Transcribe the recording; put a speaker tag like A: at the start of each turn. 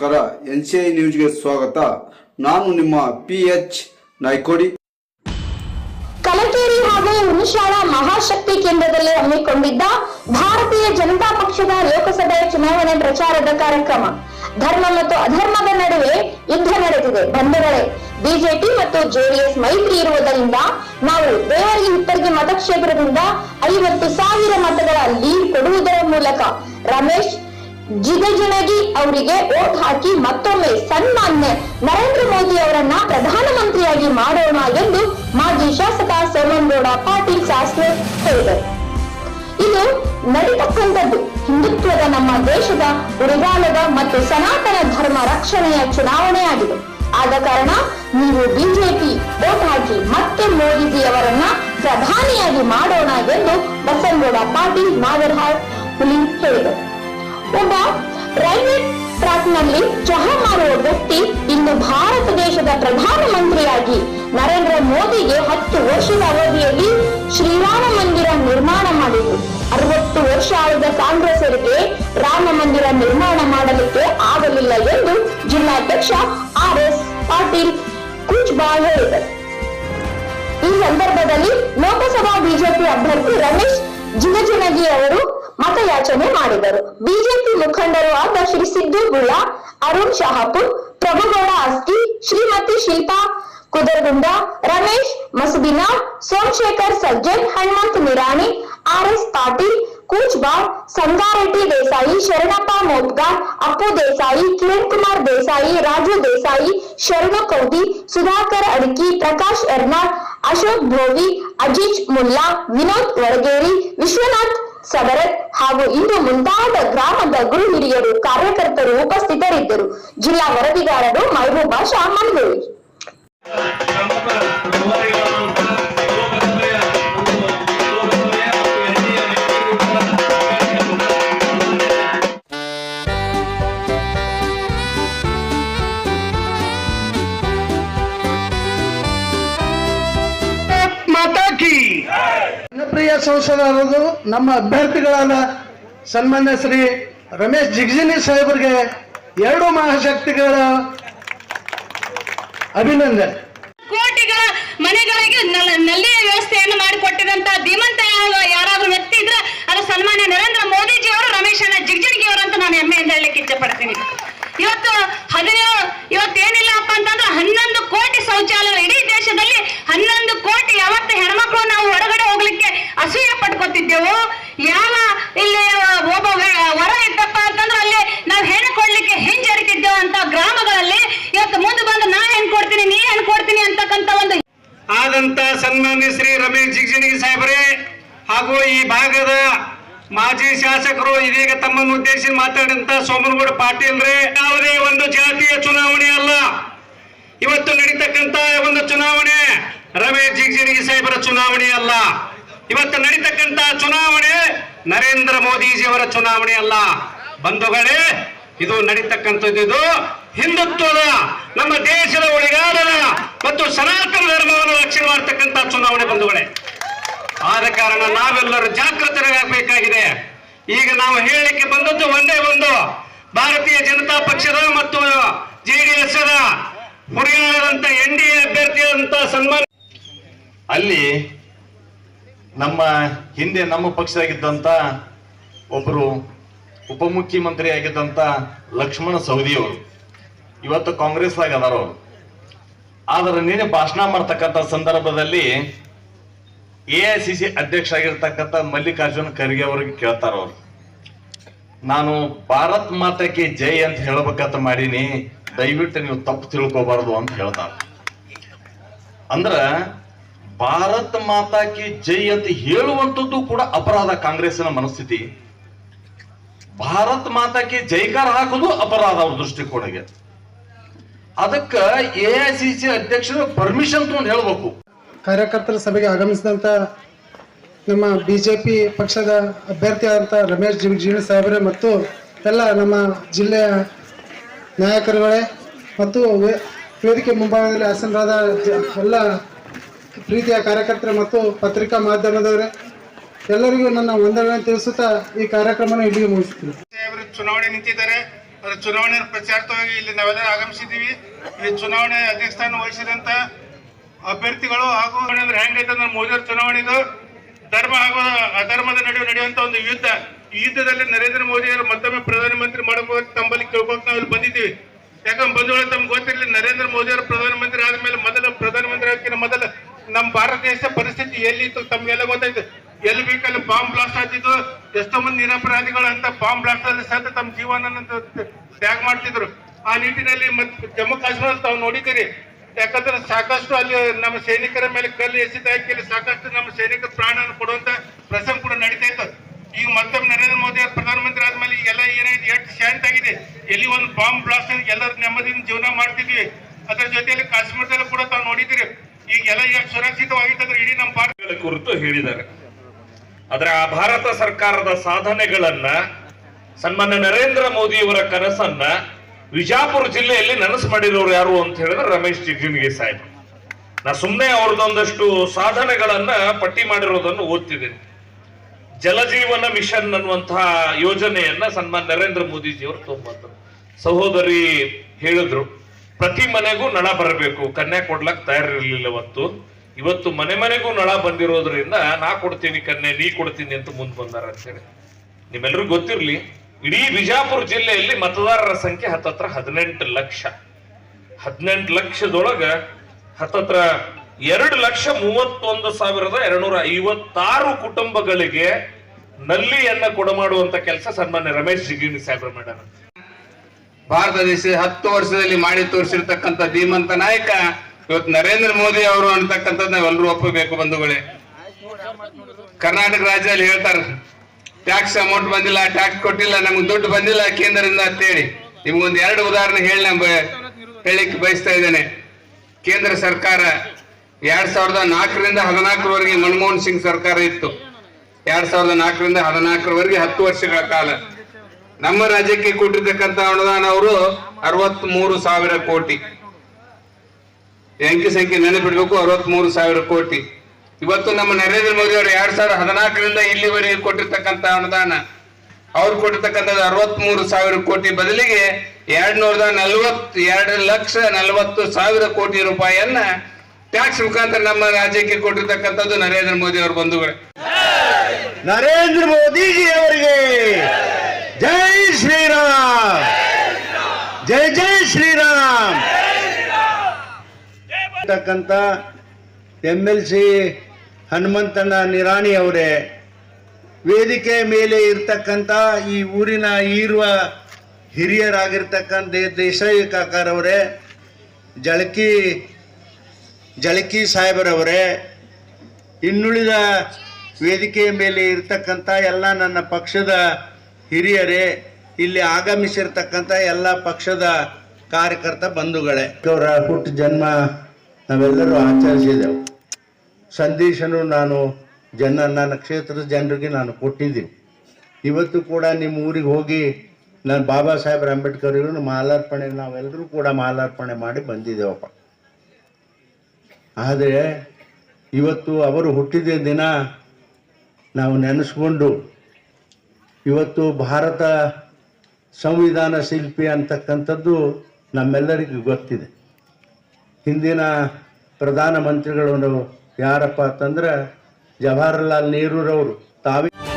A: ನಮಸ್ಕಾರ N C I ನ್ಯೂಸ್ಗೆ ಸ್ವಾಗತ. ನಾನು ನಿಮ್ಮ ಪಿ ಎಚ್ ನಾಯ್ಕೋಡಿ.
B: ಕಲಕೇರಿ ಹಾಗೂ ಉನಿಶಾಳ ಮಹಾಶಕ್ತಿ ಕೇಂದ್ರದಲ್ಲಿ ಹಮ್ಮಿಕೊಂಡಿದ್ದ ಭಾರತೀಯ ಜನತಾ ಪಕ್ಷದ ಲೋಕಸಭೆ ಚುನಾವಣೆ ಪ್ರಚಾರದ ಕಾರ್ಯಕ್ರಮ. ಧರ್ಮ ಮತ್ತು ಅಧರ್ಮದ ನಡುವೆ ಯುದ್ಧ ನಡೆದಿದೆ. ಬಂಧುಗಳೇ, ಬಿಜೆಪಿ ಮತ್ತು ಜೆಡಿಎಸ್ ಮೈತ್ರಿ ಇರುವುದರಿಂದ ನಾವು ದೇವರಿಗೆ ಹಿಪ್ಪರಿಗೆ ಮತಕ್ಷೇತ್ರದಿಂದ ಐವತ್ತು ಸಾವಿರ ಮತಗಳ ಲೀಡ್ ಕೊಡುವುದರ ಮೂಲಕ ರಮೇಶ್ ಜಿಗಜಿಣಗಿ ಅವರಿಗೆ ಓಟ್ ಹಾಕಿ ಮತ್ತೊಮ್ಮೆ ಸನ್ಮಾನ್ಯ ನರೇಂದ್ರ ಮೋದಿ ಅವರನ್ನ ಪ್ರಧಾನಮಂತ್ರಿಯಾಗಿ ಮಾಡೋಣ ಎಂದು ಮಾಜಿ ಶಾಸಕ ಸೋಮನಗೌಡ ಪಾಟೀಲ್ ಶಾಸ್ತ್ರಿ ಹೇಳಿದರು. ಇದು ನಡೀತಕ್ಕಂಥದ್ದು. ಹಿಂದುತ್ವದ ನಮ್ಮ ದೇಶದ ಉಳಿಗಾಲದ ಮತ್ತು ಸನಾತನ ಧರ್ಮ ರಕ್ಷಣೆಯ ಚುನಾವಣೆಯಾಗಿದೆ. ಆದ ಕಾರಣ ನೀವು ಬಿಜೆಪಿ ಓಟ್ ಹಾಕಿ ಮತ್ತೆ ಮೋದಿಜಿ ಅವರನ್ನ ಪ್ರಧಾನಿಯಾಗಿ ಮಾಡೋಣ ಎಂದು ಬಸನಗೌಡ ಪಾಟೀಲ್ ನಾಗರಹಾಳ್ ಹುಲಿ ಹೇಳಿದರು. ರೈಲ್ವೆ ಟ್ರ್ಯಾಕ್ನಲ್ಲಿ ಚಹಾ ಮಾರುವ ವ್ಯಕ್ತಿ ಇನ್ನು ಭಾರತ ದೇಶದ ಪ್ರಧಾನ ಮಂತ್ರಿಯಾಗಿ ನರೇಂದ್ರ ಮೋದಿಗೆ ಹತ್ತು ವರ್ಷದ ಅವಧಿಯಲ್ಲಿ ಶ್ರೀರಾಮ ಮಂದಿರ ನಿರ್ಮಾಣ ಮಾಡಿತು ಅರವತ್ತು ವರ್ಷ ಆಳಿದ ಕಾಂಗ್ರೆಸ್ಸರಿಗೆ ರಾಮ ಮಂದಿರ ನಿರ್ಮಾಣ ಮಾಡಲಿಕ್ಕೆ ಆಗಲಿಲ್ಲ ಎಂದು ಜಿಲ್ಲಾಧ್ಯಕ್ಷ ಆರ್ ಎಸ್ ಪಾಟೀಲ್ ಕುಜ್ಬಾ ಹೇಳಿದರು. ಈ ಸಂದರ್ಭದಲ್ಲಿ ಲೋಕಸಭಾ ಬಿಜೆಪಿ ಅಭ್ಯರ್ಥಿ ರಮೇಶ್ ಜಿಗಜಿಣಗಿ ಅವರು ಮತಯಾಚನೆ ಮಾಡಿದರು. ಬಿಜೆಪಿ ಮುಖಂಡರು ಆದ ಶ್ರೀ ಸಿದ್ದು ಗುಳ್ಳ ಅರುಣ್ ಶಹಾಪುರ್, ಪ್ರಭುಗೌಡ ಅಸ್ಕಿ ಶ್ರೀಮತಿ ಶಿಲ್ಪಾ ಕುದರ್ಗುಂಡ ರಮೇಶ್ ಮಸಬಿನಾ ಸೋಮಶೇಖರ್ ಸಜ್ಜನ್, ಹನುಮಂತ್ ನಿರಾಣಿ, ಆರ್ ಎಸ್ ಪಾಟೀಲ್ ಕೂಚ್ಬಾಳ್ ಸಂಗಾರೆಡ್ಡಿ ದೇಸಾಯಿ, ಶರಣಪ್ಪ ಮೋದ್ಗಾರ್ ಅಪ್ಪು ದೇಸಾಯಿ, ಕಿರಣ್ ಕುಮಾರ್ ದೇಸಾಯಿ, ರಾಜು ದೇಸಾಯಿ, ಶರಣ ಕೌದಿ, ಸುಧಾಕರ್ ಅಡಕಿ, ಪ್ರಕಾಶ್ ಎರ್ನಾಡ್ ಅಶೋಕ್ ಭೋವಿ, ಅಜೀಜ್ ಮುಲ್ಲಾ, ವಿನೋದ್ ವಡಗೇರಿ, ವಿಶ್ವನಾಥ್ ಸವರತ್ ಹಾಗೂ ಇಂದು ಮುಂತಾದ ಗ್ರಾಮದ ಗುರು ಹಿರಿಯರು ಕಾರ್ಯಕರ್ತರು ಉಪಸ್ಥಿತರಿದ್ದರು. ಜಿಲ್ಲಾ ವರದಿಗಾರರು ಮಹಬೂಬಾ
C: ಶಾಮನ್ ಸಂಸದರದು ನಮ್ಮ ಅಭ್ಯರ್ಥಿಗಳಾದ ಸನ್ಮಾನ್ಯ ಶ್ರೀ ರಮೇಶ್ ಜಿಗ್ಜಿನಿ ಸಾಹೇಬರಿಗೆ ಎರಡು ಮಹಾಶಕ್ತಿಗಳ ಅಭಿನಂದನೆ.
D: ಕೋಟಿಗಳ ಮನೆಗಳಿಗೆ ನಲ್- ನಲ್ಲಿಯ ವ್ಯವಸ್ಥೆಯನ್ನು ಮಾಡಿಕೊಟ್ಟಿದಂತ ಧೀಮಂತ ಯಾರಾದ್ರೂ ವ್ಯಕ್ತಿ ಇದ್ರೆ ಅದು ಸನ್ಮಾನ್ಯ ನರೇಂದ್ರ ಮೋದಿಜಿ ಅವರು ರಮೇಶ್ ಅಣ್ಣ ಜಿಗ್ಜಿಣಿಗೆ ಅವರು ಅಂತ ನಾನು ಹೆಮ್ಮೆಯಿಂದ ಹೇಳಲಿಕ್ಕೆ ಇಚ್ಛಪಡ್ತೀನಿ. ಇವತ್ತು ಹದಿನೇಳು ಇವತ್ತೇನಿಲ್ಲಪ್ಪ ಅಂತಂದ್ರೆ ಹನ್ನೊಂದು ಕೋಟಿ ಶೌಚಾಲಯಗಳು ಇಡೀ ದೇಶದಲ್ಲಿ ಹನ್ನೊಂದು ಕೋಟಿ ಯಾವತ್ತು ಹೆಣ್ಮಕ್ಳು ನಾವು ಪಟ್ಕೊತಿದ್ದೆವು ಯಾವ ಇಲ್ಲಿ ಒಬ್ಬ ವರ ಇತ್ತಪ್ಪ ಅಂತಂದ್ರೆ ಅಲ್ಲಿ ನಾವು ಹೆಣ್ಣು ಹಿಂಜರಿತಿದ್ದೆವು ಅಂತ ಗ್ರಾಮಗಳಲ್ಲಿ. ಇವತ್ತು ಮುಂದೆ ಬಂದು ನಾ ಹೆಣ್ಕೊಡ್ತೀನಿ ನೀ ಹೆಣ್ಕೊಡ್ತೀನಿ ಅಂತಕ್ಕಂತ ಒಂದು
E: ಆದಂತ ಸನ್ಮಾನ್ಯ ಶ್ರೀ ರಮೇಶ್ ಜಿಗ್ಜಿಣಗಿ ಸಾಹೇಬರೇ, ಹಾಗೂ ಈ ಭಾಗದ ಮಾಜಿ ಶಾಸಕರು ಇದೀಗ ತಮ್ಮನ್ನು ಉದ್ದೇಶಿಸಿ ಮಾತಾಡಿದಂತ ಸೋಮನಗೌಡ ಪಾಟೀಲ್ರೇ ಯಾವುದೇ ಒಂದು ಜಾತಿಯ ಚುನಾವಣೆ ಅಲ್ಲ. ಇವತ್ತು ನಡೀತಕ್ಕಂತ ಒಂದು ಚುನಾವಣೆ, ರಮೇಶ್ ಜಿಗ್ಜಿಣಗಿ ಸಾಹೇಬರ ಚುನಾವಣೆ ಅಲ್ಲ. ಇವತ್ತು ನಡೀತಕ್ಕಂತ ಚುನಾವಣೆ ನರೇಂದ್ರ ಮೋದಿಜಿಯವರ ಚುನಾವಣೆ ಅಲ್ಲ. ಬಂಧುಗಳೇ, ಇದು ನಡೀತಕ್ಕಂಥದ್ದು ಇದು ಹಿಂದುತ್ವದ, ನಮ್ಮ ದೇಶದ ಉಳಿಗಾಲದ ಮತ್ತು ಸನಾತನ ಧರ್ಮವನ್ನು ರಕ್ಷಣೆ ಮಾಡ್ತಕ್ಕಂಥ ಚುನಾವಣೆ ಬಂಧುಗಳೇ. ಆದ ಕಾರಣ ನಾವೆಲ್ಲರೂ ಜಾಗೃತರಾಗಬೇಕಾಗಿದೆ. ಈಗ ನಾವು ಹೇಳಲಿಕ್ಕೆ ಬಂದದ್ದು ಒಂದೇ ಒಂದು. ಭಾರತೀಯ ಜನತಾ ಪಕ್ಷದ ಮತ್ತು ಜೆಡಿಎಸ್ ಹುರಿಯಾಳದಂತ ಎನ್ ಡಿ ಎ ಅಭ್ಯರ್ಥಿಯಾದಂತ ಸನ್ಮಾನ
F: ಅಲ್ಲಿ ನಮ್ಮ ಹಿಂದೆ ನಮ್ಮ ಪಕ್ಷದಾಗಿದ್ದಂತ ಒಬ್ಬರು ಉಪಮುಖ್ಯಮಂತ್ರಿ ಆಗಿದ್ದಂತ ಲಕ್ಷ್ಮಣ ಸವದಿಯವರು, ಇವತ್ತು ಕಾಂಗ್ರೆಸ್ದಾಗ ಅದಾರ ಅವರು ಆದ್ರೆ ನೀನೆ ಭಾಷಣ ಮಾಡ್ತಕ್ಕಂಥ ಸಂದರ್ಭದಲ್ಲಿ ಎ ಅಧ್ಯಕ್ಷ ಆಗಿರ್ತಕ್ಕಂಥ ಮಲ್ಲಿಕಾರ್ಜುನ ಖರ್ಗೆ ಅವ್ರಿಗೆ ಕೇಳ್ತಾರ ಅವರು ನಾನು ಭಾರತ್ ಮಾತಕ್ಕೆ ಜೈ ಅಂತ ಹೇಳ್ಬೇಕಂತ ಮಾಡೀನಿ, ದಯವಿಟ್ಟು ನೀವು ತಪ್ಪು ತಿಳ್ಕೋಬಾರದು ಅಂತ ಹೇಳ್ತಾರೆ. ಅಂದ್ರ ಭಾರತ್ ಮಾತಾ ಕಿ ಜೈ ಅಂತ ಹೇಳುವಂಥದ್ದು ಕೂಡ ಅಪರಾಧ ಕಾಂಗ್ರೆಸ್ನ ಮನಸ್ಥಿತಿ. ಭಾರತ್ ಮಾತಾ ಕಿ ಜೈಕಾರ ಹಾಕೋದು ಅಪರಾಧ ಅವ್ರ ದೃಷ್ಟಿಕೋನಿಗೆ. ಅದಕ್ಕ ಎ ಐ ಸಿ ಸಿ ಅಧ್ಯಕ್ಷರು ಪರ್ಮಿಷನ್ ತಗೊಂಡು ಹೇಳ್ಬೇಕು.
C: ಕಾರ್ಯಕರ್ತರ ಸಭೆಗೆ ಆಗಮಿಸಿದಂತ ನಮ್ಮ ಬಿಜೆಪಿ ಪಕ್ಷದ ಅಭ್ಯರ್ಥಿಯಾದಂಥ ರಮೇಶ್ ಜಿಗಜಿಣಿ ಸಾಹೇಬರೇ ಮತ್ತು ಎಲ್ಲ ನಮ್ಮ ಜಿಲ್ಲೆಯ ನಾಯಕರುಗಳೇ ಮತ್ತು ವೇದಿಕೆ ಮುಂಭಾಗದಲ್ಲಿ ಆಸನರಾದ ಜ- ಎಲ್ಲ ಪ್ರೀತಿಯ ಕಾರ್ಯಕರ್ತರು ಮತ್ತು ಪತ್ರಿಕಾ ಮಾಧ್ಯಮದವರೇ, ಎಲ್ಲರಿಗೂ ನನ್ನ ವಂದನೆ ತಿಳಿಸುತ್ತಾ ಈ ಕಾರ್ಯಕ್ರಮನ ಇಲ್ಲಿಗೆ ಮುಗಿಸ್ತೀನಿ
E: ಚುನಾವಣೆ ನಿಂತಿದ್ದಾರೆ.
G: ಅದರ ಚುನಾವಣೆ ಪ್ರಚಾರವಾಗಿ ಇಲ್ಲಿ ನಾವೆಲ್ಲ ಆಗಮಿಸಿದ್ದೀವಿ. ಈ ಚುನಾವಣೆ ಅಧ್ಯಕ್ಷಸ್ಥಾನ ವಹಿಸಿದಂತ ಅಭ್ಯರ್ಥಿಗಳು ಹಾಗೂ ಅಂದ್ರೆ ಹೆಂಗೈತೆ ಅಂದ್ರೆ ಮೋದಿಯವರ ಅವ್ರ ಚುನಾವಣೆದು ಧರ್ಮ ಹಾಗೂ ಅಧರ್ಮದ ನಡುವೆ ನಡೆಯುವಂತ ಒಂದು ಯುದ್ಧ. ಈ ಯುದ್ಧದಲ್ಲಿ ನರೇಂದ್ರ ಮೋದಿಯವರು ಮತ್ತೊಮ್ಮೆ ಪ್ರಧಾನಮಂತ್ರಿ ಮಾಡಬೇಕು ತಮ್ಮಲ್ಲಿ ಕೇಳ್ಕೊಂಡು ನಾವು ಇಲ್ಲಿ ಬಂದಿದ್ದೀವಿ. ಯಾಕಂದ್ರೆ ಬಂಧುಗಳು ತಮ್ಗೆ ಗೊತ್ತಿರಲಿ ನರೇಂದ್ರ ಮೋದಿಯವರು ಪ್ರಧಾನಮಂತ್ರಿ ಆದ್ಮೇಲೆ ಮೊದಲು ಪ್ರಧಾನಮಂತ್ರಿ ಆಗಿನ ಮೊದಲು ನಮ್ಮ ಭಾರತ ದೇಶ ಪರಿಸ್ಥಿತಿ ಎಲ್ಲಿತ್ತು ತಮ್ಗೆಲ್ಲ ಗೊತ್ತಾಯ್ತು. ಎಲ್ಲಿ ಬೇಕಲ್ಲಿ ಬಾಂಬ್ ಬ್ಲಾಸ್ಟ್ ಆಗ್ತಿದ್ರು ಎಷ್ಟೋ ಮಂದಿ ನಿರಪರಾಧಿಗಳು ಅಂತ ಬಾಂಬ್ ಬ್ಲಾಸ್ಟ್ ಅಲ್ಲಿ ಸಹ ತಮ್ಮ ಜೀವನ ತ್ಯಾಗ ಮಾಡ್ತಿದ್ರು. ಆ ನಿಟ್ಟಿನಲ್ಲಿ ಮತ್ತೆ ಜಮ್ಮು ಕಾಶ್ಮೀರ ತಾವು ನೋಡಿದ್ದೀರಿ. ಯಾಕಂದ್ರೆ ಸಾಕಷ್ಟು ಅಲ್ಲಿ ನಮ್ಮ ಸೈನಿಕರ ಮೇಲೆ ಕಲ್ಲು ಎಸೆತ ಹಾಕಿ ಸಾಕಷ್ಟು ನಮ್ಮ ಸೈನಿಕರ ಪ್ರಾಣವನ್ನು ಕೊಡುವಂತ ಪ್ರಸಂಗ ಕೂಡ ನಡೀತಾ ಇತ್ತು. ಈಗ ಮತ್ತೊಮ್ಮೆ ನರೇಂದ್ರ ಮೋದಿ ಅವರು ಪ್ರಧಾನಮಂತ್ರಿ ಆದ್ಮೇಲೆ ಎಲ್ಲ ಏನಾಯ್ತು? ಎಷ್ಟು ಶಾಂತ ಆಗಿದೆ. ಎಲ್ಲಿ ಒಂದು ಬಾಂಬ್ ಬ್ಲಾಸ್ಟ್ ಎಲ್ಲರೂ ನೆಮ್ಮದಿಯಿಂದ ಜೀವನ ಮಾಡ್ತಿದ್ವಿ. ಅದರ ಜೊತೆಯಲ್ಲಿ ಕಾಶ್ಮೀರದಲ್ಲೂ ಕೂಡ ತಾವು ನೋಡಿದ್ದೀರಿ. ಈಗ ಎಲ್ಲ ಎಷ್ಟು ಸುರಕ್ಷಿತವಾಗಿತ್ತಂದ್ರೆ ಇಡೀ ನಮ್ಮ ಪಾಠಗಳ
H: ಗಳ ಕುರಿತು ಹೇಳಿದ್ದಾರೆ. ಆದ್ರೆ ಆ ಭಾರತ ಸರ್ಕಾರದ ಸಾಧನೆಗಳನ್ನ ಸನ್ಮಾನ್ಯ ನರೇಂದ್ರ ಮೋದಿಯವರ ಕನಸನ್ನ ವಿಜಾಪುರ ಜಿಲ್ಲೆಯಲ್ಲಿ ನನಸು ಮಾಡಿರೋರು ಯಾರು ಅಂತ ಹೇಳಿದ್ರೆ ರಮೇಶ್ ಜಿಗಜಿಣಗಿ ಸಾಹೇಬ್. ನಾ ಸುಮ್ಮನೆ ಅವ್ರದ್ದೊಂದಷ್ಟು ಸಾಧನೆಗಳನ್ನ ಪಟ್ಟಿ ಮಾಡಿರೋದನ್ನು ಓದ್ತಿದ್ದೀನಿ. ಜಲಜೀವನ ಮಿಷನ್ ಅನ್ನುವಂತಹ ಯೋಜನೆಯನ್ನ ಸನ್ಮಾನ್ ನರೇಂದ್ರ ಮೋದಿಜಿಯವರು ತಗೊಂಡ್ಬಂದರು ಸಹೋದರಿ ಹೇಳಿದ್ರು. ಪ್ರತಿ ಮನೆಗೂ ನಳ ಬರಬೇಕು. ಕನ್ಯಾ ಕೊಡ್ಲಕ್ ತಯಾರಿರಲಿಲ್ಲ ಇವತ್ತು ಇವತ್ತು ಮನೆ ಮನೆಗೂ ನಳ ಬಂದಿರೋದ್ರಿಂದ ನಾ ಕೊಡ್ತೀನಿ ಕನ್ಯೆ, ನೀ ಕೊಡ್ತೀನಿ ಅಂತ ಮುಂದ್ ಬಂದಾರ ಅಂತೇಳಿ. ನಿಮ್ಮೆಲ್ಲರಿಗೂ ಗೊತ್ತಿರಲಿ, ಇಡೀ ಬಿಜಾಪುರ ಜಿಲ್ಲೆಯಲ್ಲಿ ಮತದಾರರ ಸಂಖ್ಯೆ ಹತ್ತತ್ರ ಹದಿನೆಂಟು ಲಕ್ಷ. ಹದಿನೆಂಟು ಲಕ್ಷದೊಳಗ ಹತ್ತತ್ರ ಎರಡು ಲಕ್ಷ ಮೂವತ್ತೊಂದು ಸಾವಿರದ ಎರಡ್ನೂರ ಐವತ್ತಾರು ಕುಟುಂಬಗಳಿಗೆ ನಲ್ಲಿಯನ್ನ ಕೊಡಮಾಡುವಂತ ಕೆಲಸ ಸನ್ಮಾನ್ಯ ರಮೇಶ್ ಜಿಗಿಣಿ ಮೇಡಮ್ ಮಾಡ್ಯಾರ
G: ಭಾರತ ದೇಶ ಹತ್ತು ವರ್ಷದಲ್ಲಿ ಮಾಡಿ ತೋರಿಸಿರ್ತಕ್ಕಂಥ ಧೀಮಂತ ನಾಯಕ ಇವತ್ತು ನರೇಂದ್ರ ಮೋದಿ ಅವರು ಅಂತಕ್ಕಂಥದ್ದು ನಾವೆಲ್ಲರೂ ಒಪ್ಪಬೇಕು ಬಂಧುಗಳೇ. ಕರ್ನಾಟಕ ರಾಜ್ಯದಲ್ಲಿ ಹೇಳ್ತಾರೆ ಟ್ಯಾಕ್ಸ್ ಅಮೌಂಟ್ ಬಂದಿಲ್ಲ ಟ್ಯಾಕ್ಸ್ ಕೊಟ್ಟಿಲ್ಲ, ನಮ್ಗೆ ದುಡ್ಡು ಬಂದಿಲ್ಲ ಕೇಂದ್ರದಿಂದ ಅಂತೇಳಿ ನಿಮ್ಗೊಂದು ಎರಡು ಉದಾಹರಣೆ ಹೇಳಿ ನಾನು ಹೇಳಲಿಕ್ಕೆ ಬಯಸ್ತಾ ಇದ್ದೇನೆ. ಕೇಂದ್ರ ಸರ್ಕಾರ ಎರಡ್ ಸಾವಿರದ ನಾಲ್ಕರಿಂದ ಹದಿನಾಲ್ಕರವರೆಗೆ ಮನಮೋಹನ್ ಸಿಂಗ್ ಸರ್ಕಾರ ಇತ್ತು. ಎರಡ್ ಸಾವಿರದ ನಾಲ್ಕರಿಂದ ಹದಿನಾಲ್ಕರವರೆಗೆ ಹತ್ತು ವರ್ಷಗಳ ಕಾಲ. ನಮ್ಮ ರಾಜ್ಯಕ್ಕೆ ಕೊಟ್ಟಿರ್ತಕ್ಕಂಥ ಅನುದಾನ ಅವರು ಅರವತ್ಮೂರು ಸಾವಿರ ಕೋಟಿ. ಅಂಕಿ ಸಂಖ್ಯೆ ನೆನಪಿಡ್ಬೇಕು ಅರವತ್ ಸಾವಿರ ಕೋಟಿ. ಇವತ್ತು ನಮ್ಮ ನರೇಂದ್ರ ಮೋದಿ ಅವರು ಎರಡ್ ಸಾವಿರದ ಹದಿನಾಲ್ಕರಿಂದ ಇಲ್ಲಿವರೆಗೆ ಕೊಟ್ಟಿರ್ತಕ್ಕಂಥ ಅನುದಾನ. ಅವ್ರು ಕೊಟ್ಟಿರ್ತಕ್ಕಂಥದ್ದು ಅರವತ್ಮೂರು ಸಾವಿರ ಕೋಟಿ ಬದಲಿಗೆ ಎರಡ್ ನೂರದ ನಲವತ್ ಎರಡು ಲಕ್ಷ ನಲವತ್ತು ಸಾವಿರ ಕೋಟಿ ರೂಪಾಯಿಯನ್ನ ಟ್ಯಾಕ್ಸ್ ಮುಖಾಂತರ ನಮ್ಮ ರಾಜ್ಯಕ್ಕೆ ಕೊಟ್ಟಿರ್ತಕ್ಕಂಥದ್ದು ನರೇಂದ್ರ ಮೋದಿ ಅವರ ಬಂಧುಗಳೇ.
I: ನರೇಂದ್ರ ಮೋದಿಜಿ ಅವರಿಗೆ. ಜೈ ಶ್ರೀರಾಮ್. ಜೈ ಜೈ ಶ್ರೀರಾಮ್. ಇರ್ತಕ್ಕಂಥ M L C Hanumanthanna Nirani ಅವರೇ, ವೇದಿಕೆ ಮೇಲೆ ಇರ್ತಕ್ಕಂಥ ಈ ಊರಿನ ಈರುವ ಹಿರಿಯರಾಗಿರ್ತಕ್ಕಂಥ ದೇಸಾಯಿ ಕಾಕಾರವರೇ, ಜಳಕಿ ಜಳಕಿ ಸಾಹೇಬರವರೇ, ಇನ್ನುಳಿದ ವೇದಿಕೆಯ ಮೇಲೆ ಇರ್ತಕ್ಕಂಥ ಎಲ್ಲ ನನ್ನ ಪಕ್ಷದ ಹಿರಿಯರೇ, ಇಲ್ಲಿ ಆಗಮಿಸಿರ್ತಕ್ಕಂಥ ಎಲ್ಲ ಪಕ್ಷದ ಕಾರ್ಯಕರ್ತ ಬಂಧುಗಳೇ. ಅವರ ಹುಟ್ಟು ಜನ್ಮ ನಾವೆಲ್ಲರೂ ಆಚರಿಸಿದೆವು. ಸಂದೇಶನು ನಾನು ಜನ ನನ್ನ ಕ್ಷೇತ್ರದ ಜನರಿಗೆ ನಾನು ಕೊಟ್ಟಿದ್ದೀನಿ. ಇವತ್ತು ಕೂಡ ನಿಮ್ಮ ಊರಿಗೆ ಹೋಗಿ ನಾನು ಬಾಬಾ ಸಾಹೇಬ್ ಅಂಬೇಡ್ಕರ್ ಇವ್ರನ್ನ ಮಾಲಾರ್ಪಣೆ, ನಾವೆಲ್ಲರೂ ಕೂಡ ಮಾಲಾರ್ಪಣೆ ಮಾಡಿ ಬಂದಿದ್ದೇವಪ್ಪ. ಆದರೆ ಇವತ್ತು ಅವರು ಹುಟ್ಟಿದ ದಿನ ನಾವು ನೆನೆಸ್ಕೊಂಡು ಇವತ್ತು ಭಾರತ ಸಂವಿಧಾನ ಶಿಲ್ಪಿ ಅಂತಕ್ಕಂಥದ್ದು ನಮ್ಮೆಲ್ಲರಿಗೂ ಗೊತ್ತಿದೆ. ಹಿಂದಿನ ಪ್ರಧಾನಮಂತ್ರಿಗಳು ಯಾರಪ್ಪ ಅಂತಂದ್ರೆ ಜವಾಹರ್ಲಾಲ್ ನೆಹರೂರವರು ತಾವೇ